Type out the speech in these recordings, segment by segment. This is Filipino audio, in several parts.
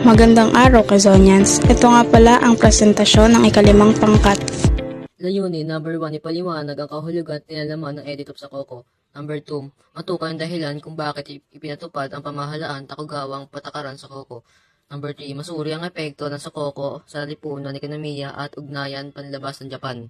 Magandang araw, Quezonians. Ito nga pala ang presentasyon ng ikalimang pangkat. Layunin, number 1, ipaliwanag ang kahulugan at nilalaman ng edit sa Coco. Number 2, matukan ang dahilan kung bakit ip- ipinatupad ang pamahalaan takugawang patakaran sa Coco. Number 3, masuri ang epekto ng sa Coco sa lipunan, ekonomiya at ugnayan panlabas ng Japan.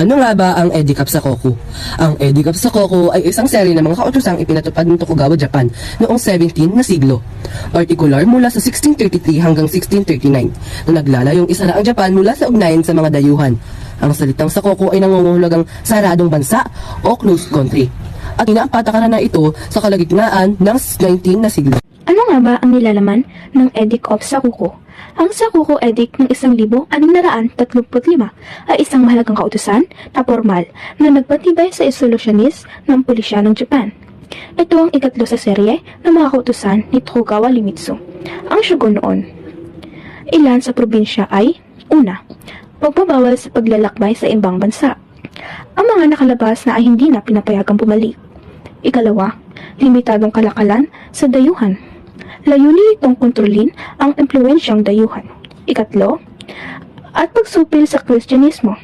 Ano nga ba ang Edicap sa Koku? Ang Edicap sa Koku ay isang seri ng mga kautosang ipinatupad ng Tokugawa Japan noong 17 na siglo. Partikular mula sa 1633 hanggang 1639 na naglalayong isa na ang Japan mula sa ugnayan sa mga dayuhan. Ang salitang sa Koku ay nangunguhulagang saradong bansa o closed country. At inaapatakaran na ito sa kalagitnaan ng 19 na siglo. Ba ang nilalaman ng Edict of Sakuko? Ang Sakuko Edict ng 1635 ay isang mahalagang kautusan na formal na nagpatibay sa isolusyonis ng pulisya ng Japan. Ito ang ikatlo sa serye ng mga kautusan ni Tokugawa Iemitsu, ang shogun noon. Ilan sa probinsya ay Una, pagbabawal sa paglalakbay sa ibang bansa. Ang mga nakalabas na ay hindi na pinapayagang bumalik. Ikalawa, limitadong kalakalan sa dayuhan. Layunin itong kontrolin ang impluensyang dayuhan. Ikatlo, at pagsupil sa Kristyanismo.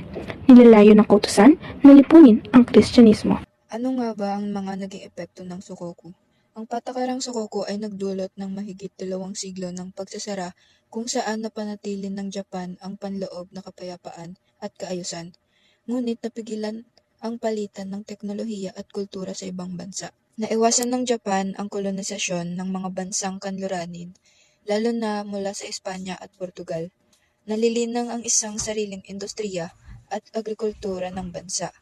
Nilalayo ng kautusan na lipunin ang Kristyanismo. Ano nga ba ang mga naging epekto ng Sukoku? Ang patakarang Sukoku ay nagdulot ng mahigit dalawang siglo ng pagsasara kung saan napanatili ng Japan ang panloob na kapayapaan at kaayusan. Ngunit napigilan ang palitan ng teknolohiya at kultura sa ibang bansa. Naiwasan ng Japan ang kolonisasyon ng mga bansang kanluranin, lalo na mula sa Espanya at Portugal. Nalilinang ang isang sariling industriya at agrikultura ng bansa.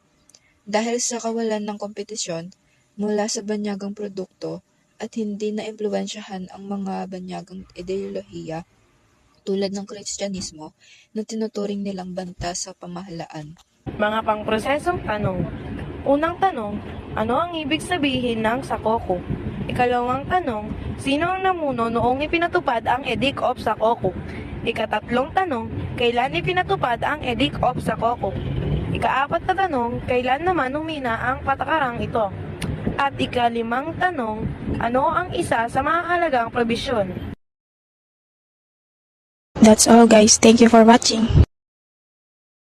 Dahil sa kawalan ng kompetisyon mula sa banyagang produkto at hindi na impluensyahan ang mga banyagang ideolohiya tulad ng Kristyanismo na tinuturing nilang banta sa pamahalaan. Mga pangprosesong tanong. Unang tanong, ano ang ibig sabihin ng Sakoku? Ikalawang tanong, sino ang namuno noong ipinatupad ang Edict of Sakoku? Ikatatlong tanong, kailan ipinatupad ang Edict of Sakoku? Ikaapat na tanong, kailan naman umina ang patakarang ito? At ikalimang tanong, ano ang isa sa mahalagang probisyon? That's all guys. Thank you for watching.